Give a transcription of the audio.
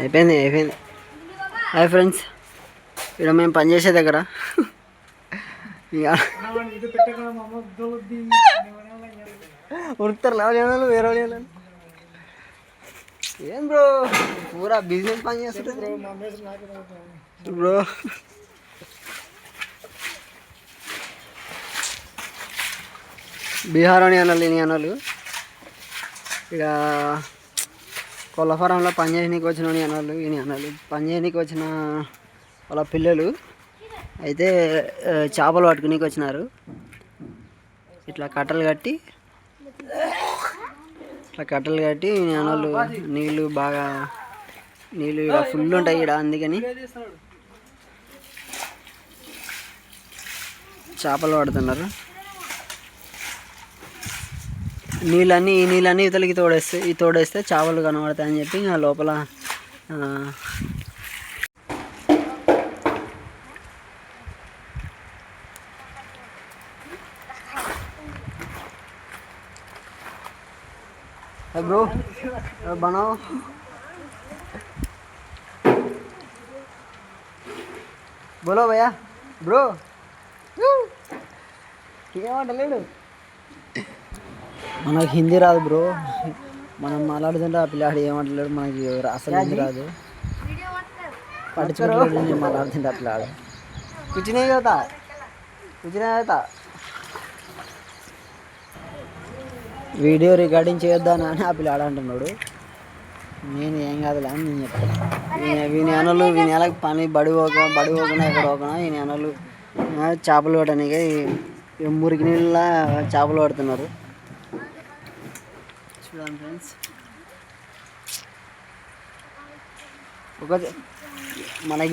అయిపోయింది అయిపోయింది. Hi friends. ఇక్కడ మేము పనిచేసే దగ్గర. ఇక ఉడతారు లేవాలి వేరే వాళ్ళు ఏం బ్రో పూరా బిజినెస్ పని చేస్తుంది బ్రో. బీహార్ అని అనాలి నేను అనాలు ఇక కోళ్ళ ఫారంలో పనిచేయడానికి వచ్చిన అని అనాలు ఈయన అనాలు. పని చేయడానికి వచ్చిన వాళ్ళ పిల్లలు అయితే చేపలు పట్టుకునేకి వచ్చినారు. ఇట్లా కట్టలు కట్టి ఇట్లా కట్టలు కట్టి ఈయన అనాలు. నీళ్ళు బాగా నీళ్ళు ఇక్కడ ఫుల్ ఉంటాయి ఇక్కడ అందుకని చేపలు పడుతున్నారు. నీళ్ళన్నీ ఈ నీళ్ళన్నీ ఇతలకి తోడేస్తే ఈ తోడేస్తే చేపలు కనబడతాయి అని చెప్పి ఆ. లోపల బ్రో బనావు? బోలో భయ్యా బ్రో. ఏమంటలేడు మనకి హిందీ రాదు బ్రో. మనం మాట్లాడుతుంటే ఆ పిల్లాడు ఏమంటలేడు మనకి అసలు హిందీ రాదు. పట్టించుకోలేదు నేను మాట్లాడుతుంటే ఆ పిల్లాడు. కూర్చునే కదా. కూర్చునే కదా. వీడియో రికార్డింగ్ చేయొద్దానా అని ఆ పిల్లాడు అంటున్నాడు. నేను ఏం కాదులే అని నేను చెప్తాను వీని- అనలు వీని నెలకు పని బడి పోక బడి పోకుండా ఎక్కడ పోకుండా ఈ నెలలు చేపలు పట్టడానికి ఈ మురికి నీళ్ళ చేపలు పడుతున్నారు. చూడండి ఫ్రెండ్స్ ఒక మనకి